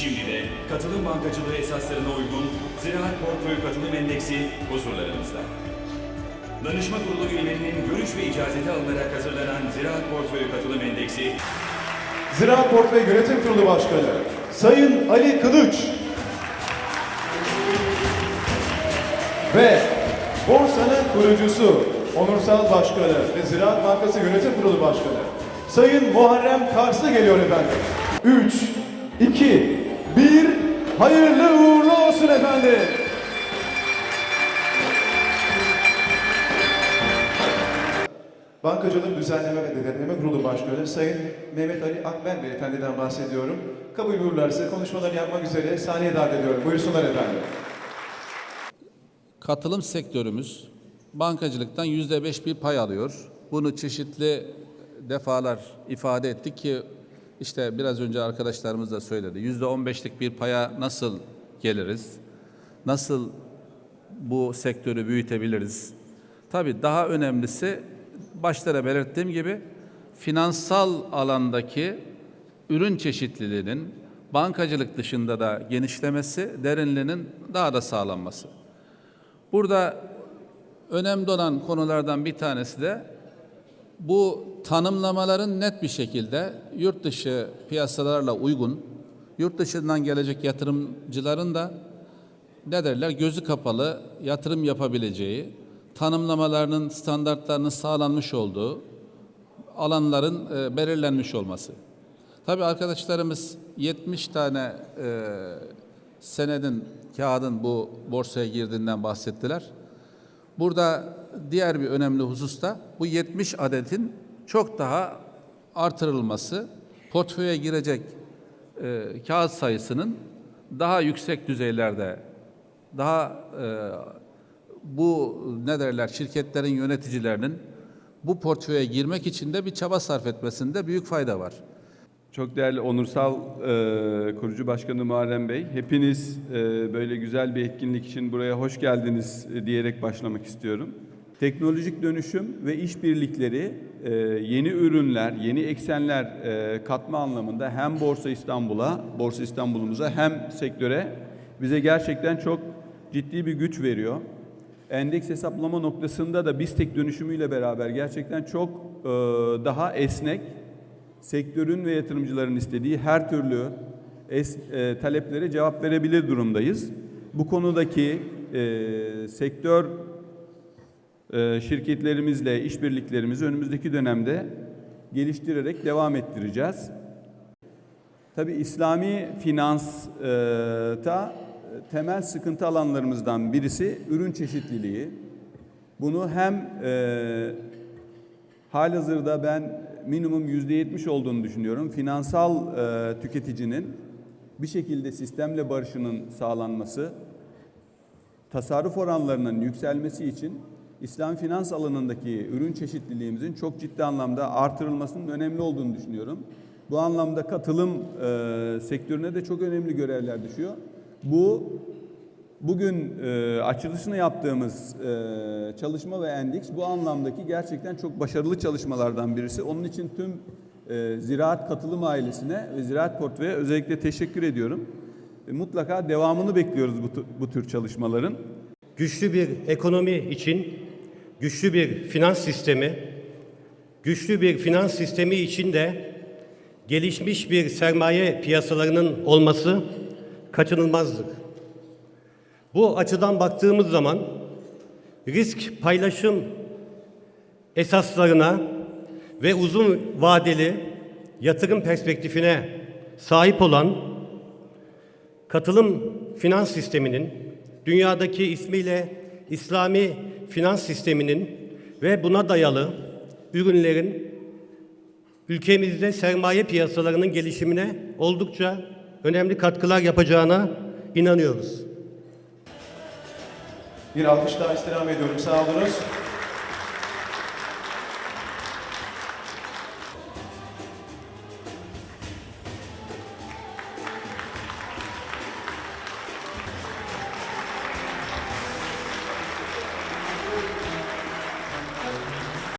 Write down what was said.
Şimdi de katılım bankacılığı esaslarına uygun Ziraat Portföy Katılım Endeksi huzurlarınızda. Danışma Kurulu üyelerinin görüş ve icazeti alınarak hazırlanan Ziraat Portföy Katılım Endeksi Ziraat Portföy Yönetim Kurulu Başkanı Sayın Ali Kılıç ve borsanın kurucusu, onursal başkanı ve Ziraat Bankası Yönetim Kurulu Başkanı Sayın Muharrem Karslı geliyor efendim. 3, 2, 1, hayırlı uğurlu olsun efendim. Bankacılık Düzenleme ve Denetleme Kurulu Başkanı Sayın Mehmet Ali Akben Beyefendi'den bahsediyorum. Kabul buyururlarsa konuşmaları yapmak üzere sahneye davet ediyorum. Buyursunlar efendim. Katılım sektörümüz bankacılıktan yüzde beş bir pay alıyor. Bunu çeşitli defalar ifade ettik ki işte biraz önce arkadaşlarımız da söyledi. Yüzde on beşlik bir paya nasıl geliriz? Nasıl bu sektörü büyütebiliriz? Tabii daha önemlisi başta da belirttiğim gibi finansal alandaki ürün çeşitliliğinin bankacılık dışında da genişlemesi, derinliğinin daha da sağlanması. Burada önemli olan konulardan bir tanesi de bu tanımlamaların net bir şekilde yurt dışı piyasalarla uygun, yurt dışından gelecek yatırımcıların da ne derler gözü kapalı yatırım yapabileceği, tanımlamalarının standartlarının sağlanmış olduğu alanların e, belirlenmiş olması. Tabii arkadaşlarımız 70 tane e, senedin, kağıdın bu borsaya girdiğinden bahsettiler. Burada diğer bir önemli husus da bu 70 adetin çok daha artırılması, portföye girecek e, kağıt sayısının daha yüksek düzeylerde, daha e, bu ne derler şirketlerin yöneticilerinin bu portföye girmek için de bir çaba sarf etmesinde büyük fayda var. Çok değerli onursal e, kurucu başkanı Muharrem Bey, hepiniz e, böyle güzel bir etkinlik için buraya hoş geldiniz e, diyerek başlamak istiyorum. Teknolojik dönüşüm ve işbirlikleri e, yeni ürünler, yeni eksenler e, katma anlamında hem Borsa İstanbul'a, Borsa İstanbul'umuza hem sektöre bize gerçekten çok ciddi bir güç veriyor. Endeks hesaplama noktasında da BISTEK dönüşümüyle beraber gerçekten çok e, daha esnek, sektörün ve yatırımcıların istediği her türlü es, e, taleplere cevap verebilir durumdayız. Bu konudaki e, sektör şirketlerimizle işbirliklerimizi önümüzdeki dönemde geliştirerek devam ettireceğiz. Tabii İslami finansta temel sıkıntı alanlarımızdan birisi ürün çeşitliliği. Bunu hem e, halihazırda ben minimum yüzde yetmiş olduğunu düşünüyorum. Finansal e, tüketicinin bir şekilde sistemle barışının sağlanması, tasarruf oranlarının yükselmesi için İslam finans alanındaki ürün çeşitliliğimizin çok ciddi anlamda artırılmasının önemli olduğunu düşünüyorum. Bu anlamda katılım e, sektörüne de çok önemli görevler düşüyor. Bu bugün e, açılışını yaptığımız e, çalışma ve endeks bu anlamdaki gerçekten çok başarılı çalışmalardan birisi. Onun için tüm e, ziraat katılım ailesine ve ziraat portföye özellikle teşekkür ediyorum. E, mutlaka devamını bekliyoruz bu, bu tür çalışmaların. güçlü bir ekonomi için güçlü bir finans sistemi, güçlü bir finans sistemi için de gelişmiş bir sermaye piyasalarının olması kaçınılmazdır. Bu açıdan baktığımız zaman risk paylaşım esaslarına ve uzun vadeli yatırım perspektifine sahip olan katılım finans sisteminin dünyadaki ismiyle İslami finans sisteminin ve buna dayalı ürünlerin ülkemizde sermaye piyasalarının gelişimine oldukça önemli katkılar yapacağına inanıyoruz. Bir alkış daha istirham ediyorum. Sağ olunuz.